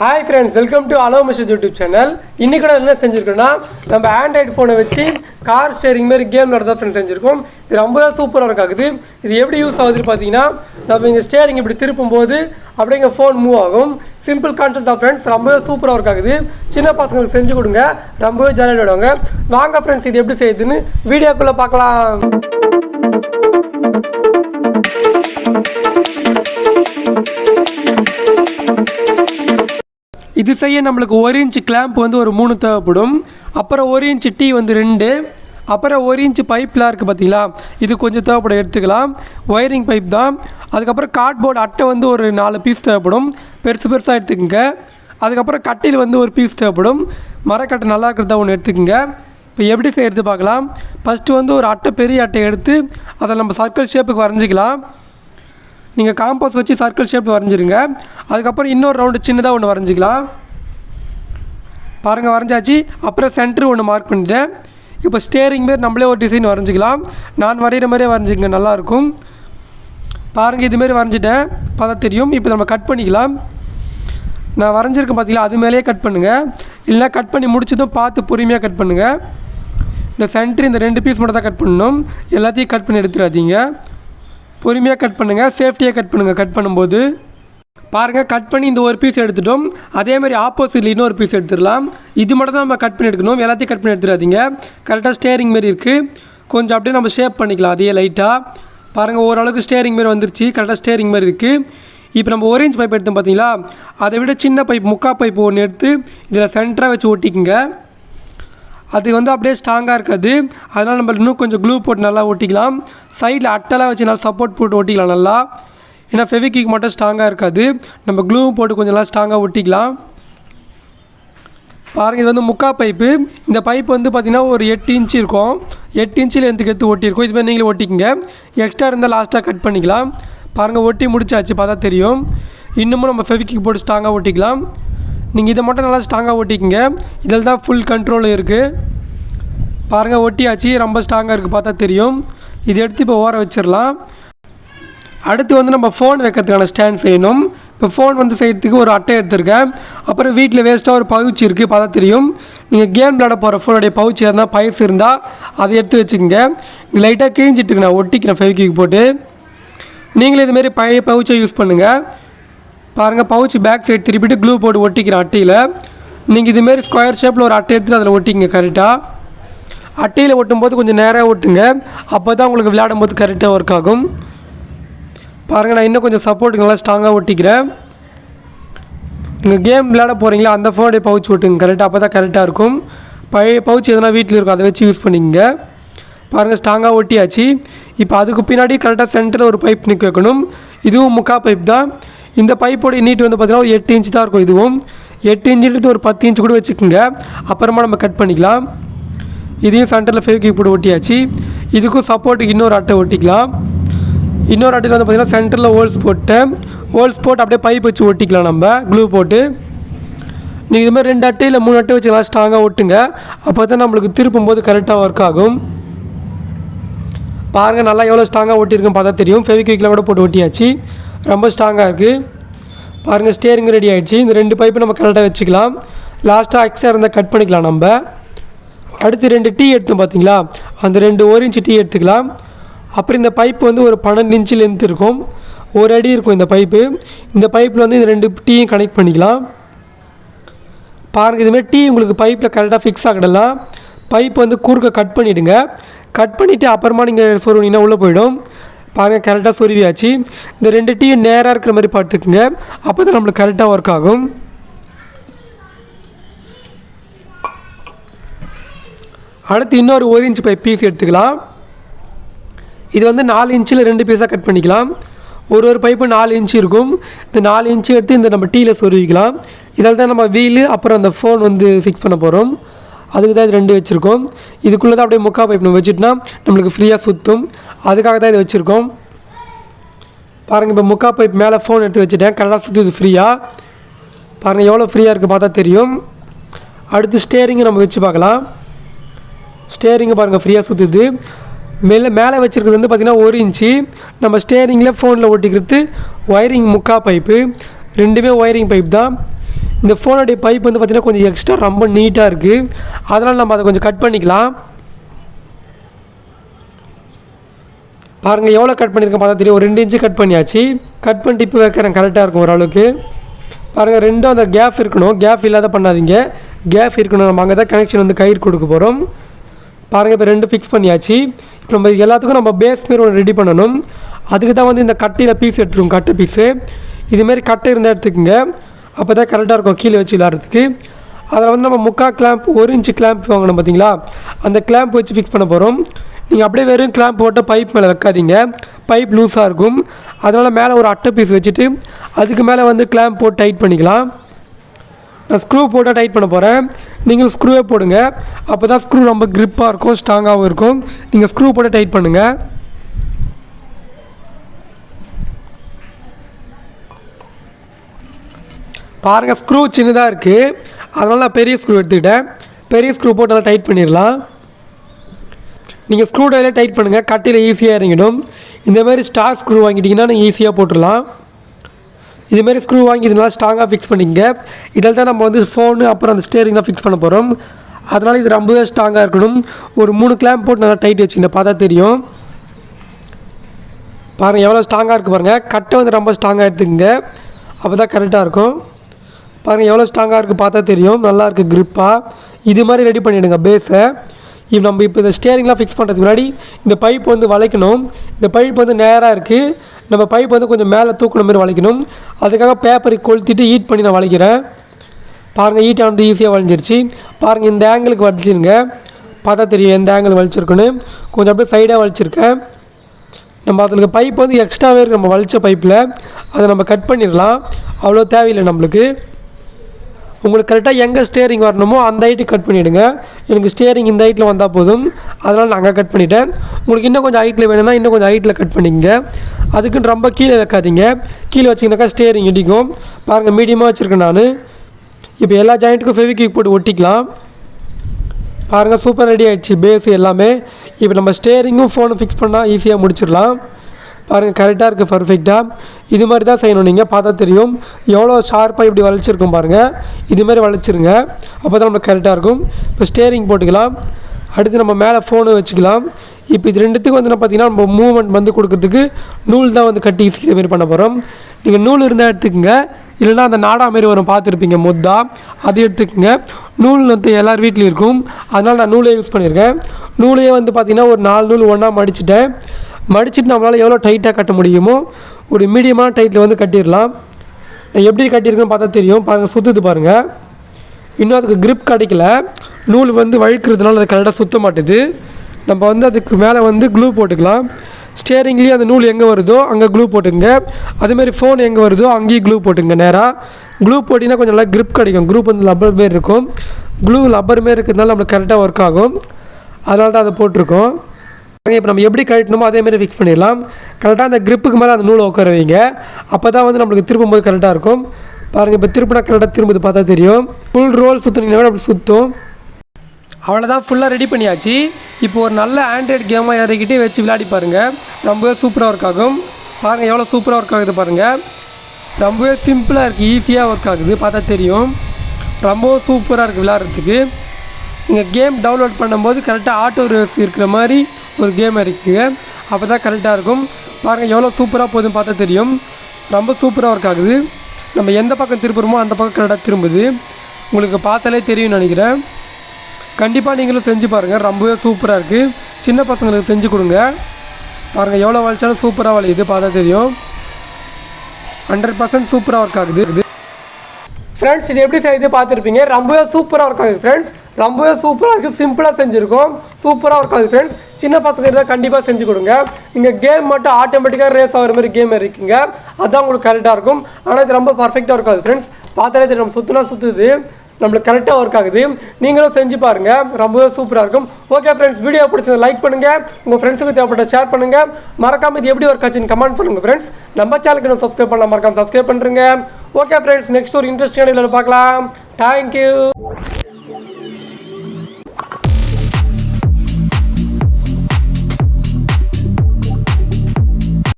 Hi friends welcome to hello mission YouTube channel இன்றைக்கி கூட என்ன செஞ்சுருக்கோன்னா நம்ம ஆண்ட்ராய்டு ஃபோனை வச்சு கார் ஸ்டேரிங் மாதிரி கேம் நடந்தா ஃப்ரெண்ட்ஸ் செஞ்சுருக்கோம். இது ரொம்ப சூப்பராக இருக்காகுது இது எப்படி யூஸ் ஆகுதுன்னு பார்த்தீங்கன்னா நம்ம இங்கே ஸ்டேரிங் இப்படி திருப்பும் போது அப்படியே இங்கே ஃபோன் மூவ் ஆகும். சிம்பிள் கான்செப்ட் தான் ஃப்ரெண்ட்ஸ் ரொம்பவே சூப்பராக இருக்காகுது சின்ன பசங்களுக்கு செஞ்சு கொடுங்க. ரொம்பவே ஜாலியாக விடுவாங்க வாங்க ஃப்ரெண்ட்ஸ் இது எப்படி செய்யுதுன்னு வீடியோக்குள்ளே பார்க்கலாம். இது செய்ய நம்மளுக்கு ஒரு இன்ச்சு கிளாம்ப் வந்து ஒரு மூணு தேவைப்படும். அப்புறம் ஒரு இன்ச்சு டீ வந்து ரெண்டு. அப்புறம் ஒரு இன்ச்சு பைப்லாம் இருக்குது பார்த்தீங்களா இது கொஞ்சம் தேவைப்படும். எடுத்துக்கலாம். ஒயரிங் பைப் தான். அதுக்கப்புறம் கார்ட்போர்டு அட்டை வந்து ஒரு நாலு பீஸ் தேவைப்படும். பெருசு பெருசாக எடுத்துக்கோங்க. அதுக்கப்புறம் கட்டில் வந்து ஒரு பீஸ் தேவைப்படும். மரக்கட்டை நல்லா இருக்கிறதா ஒன்று எடுத்துக்கோங்க. இப்போ எப்படி செய்கிறது பார்க்கலாம். ஃபஸ்ட்டு வந்து ஒரு அட்டை பெரிய அட்டை எடுத்து அதை நம்ம சர்க்கிள் ஷேப்புக்கு வரைஞ்சிக்கலாம். நீங்கள் காம்பஸ் வச்சு சர்க்கிள் ஷேப் வரைஞ்சிருங்க. அதுக்கப்புறம் இன்னொரு ரவுண்டு சின்னதாக ஒன்று வரைஞ்சிக்கலாம். பாருங்கள் வரைஞ்சாச்சு. அப்புறம் சென்டர் ஒன்று மார்க் பண்ணிட்டேன். இப்போ ஸ்டேரிங் மாரி நம்மளே ஒரு டிசைன் வரைஞ்சிக்கலாம். நான் வரைகிற மாதிரியே வரைஞ்சிக்கங்க நல்லாயிருக்கும். பாருங்கள் இதுமாரி வரைஞ்சிட்டேன். பார்த்தா தெரியும். இப்போ நம்ம கட் பண்ணிக்கலாம். நான் வரைஞ்சிருக்கேன் பார்த்தீங்களா? அது மேலேயே கட் பண்ணுங்கள் இல்லைனா கட் பண்ணி முடிச்சதும் பார்த்து பொறுமையாக கட் பண்ணுங்கள் இந்த சென்டர் இந்த ரெண்டு பீஸ் மட்டும் தான் கட் பண்ணணும். எல்லாத்தையும் கட் பண்ணி எடுத்துடாதீங்க. பொறுமையாக கட் பண்ணுங்கள் சேஃப்டியாக கட் பண்ணுங்கள் கட் பண்ணும்போது. பாருங்கள் கட் பண்ணி இந்த ஒரு பீஸ் எடுத்துட்டோம். அதே மாதிரி ஆப்போசிட்டில் இன்னொரு பீஸ் எடுத்துடலாம். இது மட்டும் தான் நம்ம கட் பண்ணி எடுக்கணும். எல்லாத்தையும் கட் பண்ணி எடுத்துடாதீங்க. கரெக்டாக ஸ்டேரிங் மாரி இருக்குது கொஞ்சம் அப்படியே நம்ம ஷேப் பண்ணிக்கலாம். அதே லைட்டாக பாருங்கள் ஓரளவுக்கு ஸ்டேரிங் மாரி வந்துருச்சு. கரெக்டாக ஸ்டேரிங் மாதிரி இருக்குது இப்போ நம்ம ஒரேஞ்ச் பைப் எடுத்தோம் பார்த்தீங்களா? அதை விட சின்ன பைப் முக்கா பைப் ஒன்று எடுத்து இதில் சென்டராக வச்சு ஒட்டிக்குங்க. அது வந்து அப்படியே ஸ்ட்ராங்காக இருக்காது. அதனால் நம்ம இன்னும் கொஞ்சம் க்ளூ போட்டு நல்லா ஒட்டிக்கலாம். சைடில் அட்டெல்லாம் வச்சு நல்லா சப்போர்ட் போட்டு ஒட்டிக்கலாம் நல்லா. ஏன்னா ஃபெவிக்கிக் மட்டும் ஸ்ட்ராங்காக இருக்காது. நம்ம க்ளூவும் போட்டு கொஞ்சம் நல்லா ஸ்ட்ராங்காக ஒட்டிக்கலாம். பாருங்கள் இது வந்து முக்கா பைப்பு. இந்த பைப் வந்து பார்த்திங்கன்னா ஒரு எட்டு இன்ச்சு இருக்கும். எட்டு இன்ச்சில் எடுத்துக்கு எடுத்து ஒட்டியிருக்கும். இதுமாதிரி நீங்களே ஒட்டிக்கங்க. எக்ஸ்ட்ரா இருந்தால் லாஸ்ட்டாக கட் பண்ணிக்கலாம். பாருங்கள் ஒட்டி முடிச்சாச்சு பார்த்தா தெரியும். இன்னமும் நம்ம ஃபெவிக்கிக் போட்டு ஸ்ட்ராங்காக ஒட்டிக்கலாம். நீங்கள் இதை மட்டும் நல்லா ஸ்ட்ராங்காக ஒட்டிக்கங்க. இதில் தான் ஃபுல் கண்ட்ரோல் இருக்குது பாருங்கள் ஒட்டியாச்சு. ரொம்ப ஸ்ட்ராங்காக இருக்குது பார்த்தா தெரியும். இதை எடுத்து இப்போ ஓர வச்சிடலாம். அடுத்து வந்து நம்ம ஃபோன் வைக்கிறதுக்கான ஸ்டாண்ட் செய்யணும். இப்போ ஃபோன் வந்து செய்கிறதுக்கு ஒரு அட்டை எடுத்திருக்கேன். அப்புறம் வீட்டில் வேஸ்ட்டாக ஒரு பவுச் இருக்குது பார்த்தா தெரியும் நீங்கள் கேம் விளையாட போகிற ஃபோனுடைய பவுச் இருந்தால் பைஸ் இருந்தால் அதை எடுத்து வச்சுக்கோங்க. லைட்டாக கிழிஞ்சிட்டுக்கு நான் ஒட்டிக்கிறேன் ஃபெவிக்கிக் போட்டு. நீங்களும் இதுமாரி பழைய பவுச்சை யூஸ் பண்ணுங்கள் பாருங்கள் பவுச் பேக் சைடு திருப்பிட்டு க்ளூ போட்டு ஒட்டிக்கிறேன் அட்டையில். நீங்கள் இதுமாரி ஸ்கொயர் ஷேப்பில் ஒரு அட்டை எடுத்து அதில் ஒட்டிங்க கரெக்டாக அட்டையில் ஒட்டும் போது கொஞ்சம் நேராக ஒட்டுங்க. அப்போ தான் உங்களுக்கு விளையாடும் போது கரெக்டாக ஒர்க் ஆகும். பாருங்கள் நான் இன்னும் கொஞ்சம் சப்போர்ட்டுக்கு நல்லா ஸ்ட்ராங்காக ஒட்டிக்கிறேன். நீங்கள் கேம் விளையாட போகிறீங்களா அந்த ஃபோனுடைய பவுச் ஒட்டுங்க கரெக்டாக அப்போ தான் கரெக்டாக இருக்கும். பழைய பவுச் எதனா வீட்டில் இருக்கும் அதை வச்சு யூஸ் பண்ணிக்கங்க. பாருங்கள் ஸ்ட்ராங்காக ஒட்டியாச்சு. இப்போ அதுக்கு பின்னாடி கரெக்டாக சென்டரில் ஒரு பைப் நிற்க வைக்கணும். இதுவும் முக்கா பைப் தான். இந்த பைப்போடைய நீட் வந்து பார்த்திங்கன்னா ஒரு எட்டு இன்ச் தான் இருக்கும் இதுவும். எட்டு இன்ச்சுன்றது ஒரு பத்து இன்ச் கூட வச்சுக்கோங்க. அப்புறமா நம்ம கட் பண்ணிக்கலாம். இதையும் சென்டரில் ஃபேவ் ஃபேவிக் போட்டு ஒட்டியாச்சு. இதுக்கும் சப்போர்ட்டுக்கு இன்னொரு அட்டை ஒட்டிக்கலாம். இன்னொரு அட்டையில் வந்து பார்த்திங்கன்னா சென்டரில் ஹோல்ஸ் போட்டு ஹோல்ஸ் போட்டு அப்படியே பைப் வச்சு ஒட்டிக்கலாம் நம்ம க்ளூ போட்டு. நீங்கள் இது மாதிரி ரெண்டு அட்டை இல்லை மூணு அட்டை வச்சு நல்லா ஸ்ட்ராங்காக ஒட்டுங்க. அப்போ தான் நம்மளுக்கு திருப்பும் போது கரெக்டாக ஒர்க் ஆகும். பாருங்கள் நல்லா எவ்வளோ ஸ்ட்ராங்காக ஒட்டியிருக்குன்னு பார்த்தா தெரியும். ஃபெவிக்விக்கில் கூட போட்டு ஒட்டியாச்சு. ரொம்ப ஸ்ட்ராங்காக இருக்குது பாருங்கள் ஸ்டேரிங்கும் ரெடி ஆகிடுச்சு இந்த ரெண்டு பைப்பு நம்ம கரெக்டாக வச்சுக்கலாம். லாஸ்ட்டாக எக்ஸ்ட்ரா இருந்தால் கட் பண்ணிக்கலாம் நம்ம. அடுத்து ரெண்டு டீ எடுத்தோம் பார்த்தீங்களா? அந்த ரெண்டு ஒரு இன்ச்சு டீ எடுத்துக்கலாம். அப்புறம் இந்த பைப் வந்து ஒரு பன்னெண்டு இன்ச்சு லென்த் இருக்கும். ஒரு அடி இருக்கும் இந்த பைப்பு. இந்த பைப்பில் வந்து இந்த ரெண்டு டீயும் கனெக்ட் பண்ணிக்கலாம். பாருங்கள் இதுமாதிரி டீ உங்களுக்கு பைப்பில் கரெக்டாக ஃபிக்ஸ் ஆகிடலாம் பைப் வந்து குறுக்க கட் பண்ணிவிடுங்க கட் பண்ணிவிட்டு அப்புறமா நீங்கள் சொருவினீங்கன்னா உள்ளே போயிடும். பாருங்கள் கரெக்டாக சொருவியாச்சு. இந்த ரெண்டு டீயும் நேராக இருக்கிற மாதிரி பார்த்துக்குங்க. அப்போ தான் நம்மளுக்கு கரெக்டாக ஒர்க் ஆகும். அடுத்து இன்னொரு ஒரு இன்ச் பைப் பீஸ் எடுத்துக்கலாம். இது வந்து நாலு இன்ச்சில் ரெண்டு பீஸாக கட் பண்ணிக்கலாம். ஒரு ஒரு பைப்பு நாலு இன்ச்சு இருக்கும். இந்த நாலு இன்ச்சு எடுத்து இந்த நம்ம டீயில் சொருவிக்கலாம் இதில் தான் நம்ம வீலு அப்புறம் அந்த ஃபோன் வந்து ஃபிக்ஸ் பண்ண போகிறோம் அதுக்கு தான் இது ரெண்டு வச்சுருக்கோம். இதுக்குள்ளே தான் அப்படியே முக்கா பைப் நம்ம வச்சுட்டோம்னா நம்மளுக்கு ஃப்ரீயாக சுற்றும் அதுக்காக தான் இது வச்சுருக்கோம். பாருங்கள் இப்போ முக்கா பைப் மேலே ஃபோன் எடுத்து வச்சுட்டேன். கரெக்டாக சுற்றுது ஃப்ரீயாக பாருங்கள் எவ்வளோ ஃப்ரீயாக இருக்குது பார்த்தா தெரியும். அடுத்து ஸ்டேரிங்கை நம்ம வச்சு பார்க்கலாம். ஸ்டேரிங்கை பாருங்கள் ஃப்ரீயாக சுற்றுது மேலே மேலே வச்சுருக்கிறது வந்து பார்த்திங்கன்னா ஒரு இன்ச்சு. நம்ம ஸ்டேரிங்கில் ஃபோனில் ஒட்டிக்கிறது ஒயரிங் முக்கா பைப்பு ரெண்டுமே ஒயரிங் பைப் தான். இந்த ஃபோனுடைய பைப் வந்து பார்த்திங்கன்னா கொஞ்சம் எக்ஸ்ட்ரா ரொம்ப நீட்டாக இருக்குது அதனால் நம்ம அதை கொஞ்சம் கட் பண்ணிக்கலாம். பாருங்கள் எவ்வளோ கட் பண்ணியிருக்கேன் பார்த்தா தெரியும். ஒரு ரெண்டு இன்ச்சு கட் பண்ணியாச்சு. கட் பண்ணிட்டு இப்போ வைக்கிறேன். கரெக்டாக இருக்கும் ஓரளவுக்கு. பாருங்கள் ரெண்டும் அந்த கேப் இருக்கணும். கேப் இல்லாத பண்ணாதீங்க. கேப் இருக்கணும். நம்ம அங்கே தான் கனெக்ஷன் வந்து கயிறு கொடுக்க போகிறோம் பாருங்கள் இப்போ ரெண்டு ஃபிக்ஸ் பண்ணியாச்சு. நம்ம எல்லாத்துக்கும் நம்ம பேஸ் மாரி ஒன்று ரெடி பண்ணணும். அதுக்கு தான் வந்து இந்த கட்டையில் பீஸ் எடுத்துருவோம் கட்டு பீஸு இதுமாரி கட்டை இருந்தால் எடுத்துக்கோங்க. அப்போ தான் கரெக்டாக இருக்கும் கீழே வச்சு விளாட்றதுக்கு அதில் வந்து நம்ம முக்கா கிளாம்ப் ஒரு இன்ச்சு கிளாம்ப் வாங்கணும் பார்த்தீங்களா அந்த கிளாம்ப் வச்சு ஃபிக்ஸ் பண்ண போகிறோம் நீங்கள் அப்படியே வெறும் கிளாம்ப் போட்டு பைப் மேலே வைக்காதீங்க. பைப் லூஸாக இருக்கும். அதனால் மேலே ஒரு அட்டை பீஸ் வச்சுட்டு அதுக்கு மேலே வந்து கிளாம்ப் போட்டு டைட் பண்ணிக்கலாம். நான் ஸ்க்ரூ போட்டால் டைட் பண்ண போகிறேன் நீங்கள் ஸ்க்ரூவே போடுங்க. அப்போ தான் ஸ்க்ரூ ரொம்ப க்ரிப்பாக இருக்கும் ஸ்ட்ராங்காகவும் இருக்கும். நீங்கள் ஸ்க்ரூ போட்டு டைட் பண்ணுங்கள் பாருங்கள் ஸ்க்ரூ சின்னதாக இருக்குது அதனால் நான் பெரிய ஸ்க்ரூ எடுத்துக்கிட்டேன். பெரிய ஸ்க்ரூ போட்டு நல்லா டைட் பண்ணிடலாம். நீங்கள் ஸ்க்ரூ டைவரே டைட் பண்ணுங்கள் கட்டியில் ஈஸியாக இறங்கிடும். இந்தமாதிரி ஸ்டார் ஸ்க்ரூ வாங்கிட்டிங்கன்னா நீங்கள் ஈஸியாக போட்டுடலாம். இதுமாரி ஸ்க்ரூ வாங்கி இதனால் ஸ்ட்ராங்காக ஃபிக்ஸ் பண்ணிங்க இதில் தான் நம்ம வந்து ஃபோனு அப்புறம் அந்த ஸ்டேரிங்லாம் ஃபிக்ஸ் பண்ண போகிறோம் அதனால் இது ரொம்பவே ஸ்ட்ராங்காக இருக்கணும். ஒரு மூணு கிளாம்ப் போட்டு நல்லா டைட் வச்சுக்கங்க. பார்த்தா தெரியும். பாருங்கள் எவ்வளோ ஸ்ட்ராங்காக இருக்குது பாருங்கள் கட்டை வந்து ரொம்ப ஸ்ட்ராங்காக எடுத்துக்கங்க. அப்போ தான் கரெக்டாக இருக்கும். பாருங்கள் எவ்வளோ ஸ்ட்ராங்காக இருக்குது பார்த்தா தெரியும். நல்லா இருக்குது க்ரிப்பாக இது மாதிரி ரெடி பண்ணிவிடுங்க பேஸை இப்போ நம்ம இப்போ இந்த ஸ்டேரிங்லாம் ஃபிக்ஸ் பண்ணுறதுக்கு முன்னாடி இந்த பைப் வந்து வளைக்கணும். இந்த பைப் வந்து நேராக இருக்குது நம்ம பைப் வந்து கொஞ்சம் மேலே தூக்குன மாதிரி வளைக்கணும். அதுக்காக பேப்பரை கொளுத்திட்டு ஹீட் பண்ணி நான் வளைக்கிறேன். பாருங்கள் ஹீட்டாக ஆனது ஈஸியாக வளைஞ்சிருச்சு. பாருங்கள் இந்த ஆங்கிளுக்கு வலிச்சிருங்க பார்த்தா தெரியும் எந்த ஆங்கிள் வலிச்சிருக்குன்னு கொஞ்சம் அப்படியே சைடாக வலிச்சிருக்கேன் நம்ம அதில் பைப் வந்து எக்ஸ்ட்ராவே இருக்குது நம்ம வலித்த பைப்பில் அதை நம்ம கட் பண்ணிடலாம். அவ்வளோ தேவையில்லை நம்மளுக்கு. உங்களுக்கு கரெக்டாக எங்கே ஸ்டேரிங் வரணுமோ அந்த ஹைட்டு கட் பண்ணிவிடுங்க எனக்கு ஸ்டேரிங் இந்த ஹைட்டில் வந்தால் போதும். அதனால் நான் அங்கே கட் பண்ணிட்டேன். உங்களுக்கு இன்னும் கொஞ்சம் ஹைட்டில் வேணும்னா இன்னும் கொஞ்சம் ஹைட்டில் கட் பண்ணிக்கங்க. அதுக்குன்னு ரொம்ப கீழே வைக்காதீங்க. கீழே வச்சிங்கனாக்கா ஸ்டேரிங் இடிக்கும். பாருங்கள் மீடியமாக வச்சுருக்கேன் நான். இப்போ எல்லா ஜாயிண்ட்டுக்கும் ஃபெவிக்விக் போட்டு ஒட்டிக்கலாம். பாருங்கள் சூப்பர் ரெடி ஆகிடுச்சு பேஸ் எல்லாமே. இப்போ நம்ம ஸ்டேரிங்கும் ஃபோனும் ஃபிக்ஸ் பண்ணால் ஈஸியாக முடிச்சிடலாம். பாருங்கள் கரெக்டாக இருக்குது பர்ஃபெக்டாக இது மாதிரி தான் செய்யணும். நீங்கள் பார்த்தா தெரியும். எவ்வளோ ஷார்ப்பாக இப்படி வளைச்சிருக்கும் பாருங்கள் இதுமாரி வளைச்சிருங்க. அப்போ தான் நம்மளுக்கு கரெக்டாக இருக்கும். இப்போ ஸ்டேரிங் போட்டுக்கலாம். அடுத்து நம்ம மேலே ஃபோனு வச்சுக்கலாம். இப்போ இது ரெண்டுத்துக்கும் வந்து பார்த்தீங்கன்னா நம்ம மூவ்மெண்ட் வந்து கொடுக்குறதுக்கு நூல் தான் வந்து கட்டி ஈஸி மாரி பண்ண போகிறோம் நீங்கள் நூல் இருந்தால் எடுத்துக்கோங்க. இல்லைன்னா அந்த நாடா மாரி வரும் பார்த்துருப்பீங்க முத்தா. அது எடுத்துக்கோங்க. நூல் வந்து எல்லார் வீட்லேயும் இருக்கும். அதனால் நான் நூலே யூஸ் பண்ணியிருக்கேன். நூலையே வந்து பார்த்திங்கன்னா ஒரு நாலு நூல் ஒன்றா மடிச்சிட்டேன். மடிச்சிட்டு நம்மளால் எவ்வளோ டைட்டாக கட்ட முடியுமோ ஒரு மீடியமான டைட்டில் வந்து கட்டிடலாம். நான் எப்படி கட்டியிருக்குன்னு பார்த்தா தெரியும். பாருங்கள் சுற்றுது பாருங்கள் இன்னும் அதுக்கு கிரிப் கிடைக்கல. நூல் வந்து வழுக்கிறதுனால அது கரெக்டாக சுத்த மாட்டுது. நம்ம வந்து அதுக்கு மேலே வந்து க்ளூ போட்டுக்கலாம். ஸ்டேரிங்லேயும் அந்த நூல் எங்கே வருதோ அங்கே க்ளூ போட்டுங்க. அதுமாரி ஃபோன் எங்கே வருதோ அங்கேயும் க்ளூ போட்டுங்க நேராக க்ளூ போட்டிங்கன்னா கொஞ்சம் நல்லா க்ரிப் கிடைக்கும். குரூப் வந்து லப்பர் மாரி இருக்கும். க்ளூ லப்பர் மாரி இருக்கிறதுனால நம்மளுக்கு கரெக்டாக ஒர்க் ஆகும். அதனால தான் அதை போட்டிருக்கோம். இப்போ நம்ம எப்படி கழட்டணுமோ அதே மாதிரி ஃபிக்ஸ் பண்ணிடலாம். கரெக்டாக அந்த கிரிப்புக்கு மேலே அந்த நூலை உட்கார வைங்க. அப்போ தான் வந்து நம்மளுக்கு திருப்பும் போது கரெக்டாக இருக்கும். பாருங்கள் இப்போ திருப்பினா கரெக்டாக திரும்புது பார்த்தா தெரியும். ஃபுல் ரோல் சுற்றுனீங்கன்னா அப்படி சுற்றும் அவ்வளோதான் ஃபுல்லாக ரெடி பண்ணியாச்சு. இப்போ ஒரு நல்ல ஆண்ட்ராய்டு கேமாக இறக்கிட்டு வச்சு விளையாடி பாருங்கள் ரொம்பவே சூப்பராக ஒர்க் ஆகும். பாருங்கள் எவ்வளோ சூப்பராக ஒர்க் ஆகுது பாருங்கள் ரொம்பவே சிம்பிளாக இருக்குது ஈஸியாக ஒர்க் ஆகுது பார்த்தா தெரியும். ரொம்பவும் சூப்பராக இருக்குது விளையாடுறதுக்கு. நீங்கள் கேம் டவுன்லோட் பண்ணும்போது கரெக்டாக ஆட்டோ ரேஸ் இருக்கிற மாதிரி ஒரு கேம் இருக்குங்க அப்போ தான் கரெக்டாக இருக்கும். பாருங்கள் எவ்வளோ சூப்பராக போகுதுன்னு பார்த்தா தெரியும். ரொம்ப சூப்பராக ஒர்க் ஆகுது. நம்ம எந்த பக்கம் திருப்புறமோ அந்த பக்கம் கரெக்டாக திரும்புது. உங்களுக்கு பார்த்தாலே தெரியும்னு நினைக்கிறேன். கண்டிப்பாக நீங்களும் செஞ்சு பாருங்கள் ரொம்பவே சூப்பராக இருக்குது சின்ன பசங்களுக்கு செஞ்சு கொடுங்க. பாருங்கள் எவ்வளோ வளைச்சாலும் சூப்பராக வளையுது பார்த்தா தெரியும். ஹண்ட்ரட் பர்சன்ட் சூப்பராக ஒர்க் ஆகுது. இது ஃப்ரெண்ட்ஸ் இது எப்படி செய்யுது பார்த்துருப்பீங்க? ரொம்பவே சூப்பராக ஒர்க் ஆகுது. ஃப்ரெண்ட்ஸ் ரொம்பவே சூப்பராக இருக்குது சிம்பிளாக செஞ்சுருக்கோம். சூப்பராக இருக்கும் அது ஃப்ரெண்ட்ஸ் சின்ன பசங்க இருந்தால் கண்டிப்பாக செஞ்சு கொடுங்க. நீங்கள் கேம் மட்டும் ஆட்டோமேட்டிக்காக ரேஸ் ஆகிற மாதிரி கேம் இருக்கீங்க. அதுதான் உங்களுக்கு கரெக்டாக இருக்கும். ஆனால் இது ரொம்ப பர்ஃபெக்டாக இருக்கும் அது ஃப்ரெண்ட்ஸ் பார்த்தாலே தெரியும் நம்ம சுற்றினா சுற்றுது நம்மளுக்கு கரெக்டாக ஒர்க் ஆகுது. நீங்களும் செஞ்சு பாருங்கள் ரொம்பவே சூப்பராக இருக்கும். ஓகே ஃப்ரெண்ட்ஸ் வீடியோ பிடிச்சது லைக் பண்ணுங்கள் உங்கள் ஃப்ரெண்ட்ஸுக்கு தேவைப்பட்ட ஷேர் பண்ணுங்கள் மறக்காமல் இது எப்படி ஒர்க் ஆச்சுன்னு கமெண்ட் பண்ணுங்கள் ஃப்ரெண்ட்ஸ் நம்ம சேனலுக்கு நான் சப்ஸ்கிரைப் பண்ணலாம் மறக்காமல் சப்ஸ்கிரைப் பண்ணுறேங்க ஓகே ஃப்ரெண்ட்ஸ் நெக்ஸ்ட் ஒரு இன்ட்ரெஸ்டிங்கான வீடியோவில் பார்க்கலாம். தேங்க்யூ